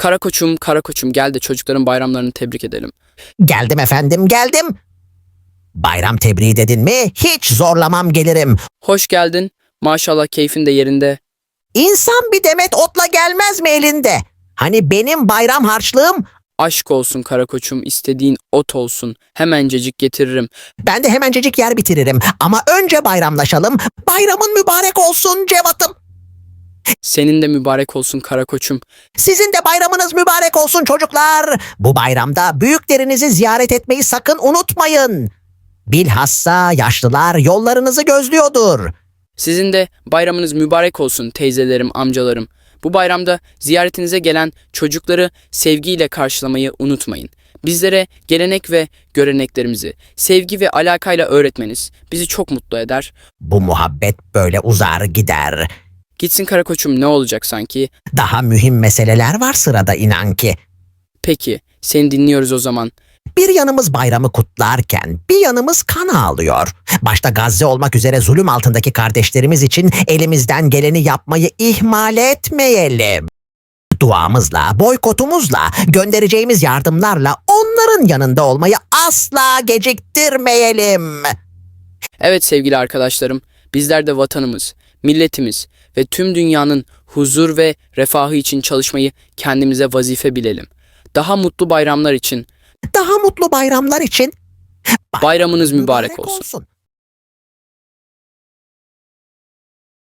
Karakoçum, Karakoçum gel de çocukların bayramlarını tebrik edelim. Geldim efendim geldim. Bayram tebriği dedin mi hiç zorlamam gelirim. Hoş geldin. Maşallah keyfin de yerinde. İnsan bir demet otla gelmez mi elinde? Hani benim bayram harçlığım Aşk olsun Karakoçum, istediğin ot olsun. Hemencecik getiririm. ben de hemencecik yer bitiririm. Ama önce bayramlaşalım. Bayramın mübarek olsun Cevat'ım. Senin de mübarek olsun Karakoçum. Sizin de bayramınız mübarek olsun çocuklar. Bu bayramda büyüklerinizi ziyaret etmeyi sakın unutmayın. Bilhassa yaşlılar yollarınızı gözlüyordur. Sizin de bayramınız mübarek olsun teyzelerim, amcalarım. Bu bayramda ziyaretinize gelen çocukları sevgiyle karşılamayı unutmayın. Bizlere gelenek ve göreneklerimizi sevgi ve alakayla öğretmeniz bizi çok mutlu eder. Bu muhabbet böyle uzar gider. Gitsin Karakoçum ne olacak sanki? Daha mühim meseleler var sırada inan ki. Peki, seni dinliyoruz o zaman. Bir yanımız bayramı kutlarken bir yanımız kan ağlıyor. Başta Gazze olmak üzere zulüm altındaki kardeşlerimiz için elimizden geleni yapmayı ihmal etmeyelim. Duamızla, boykotumuzla, göndereceğimiz yardımlarla onların yanında olmayı asla geciktirmeyelim. Evet sevgili arkadaşlarım, bizler de vatanımız, milletimiz ve tüm dünyanın huzur ve refahı için çalışmayı kendimize vazife bilelim. Daha mutlu bayramlar için Daha mutlu bayramlar için bayramınız mübarek olsun.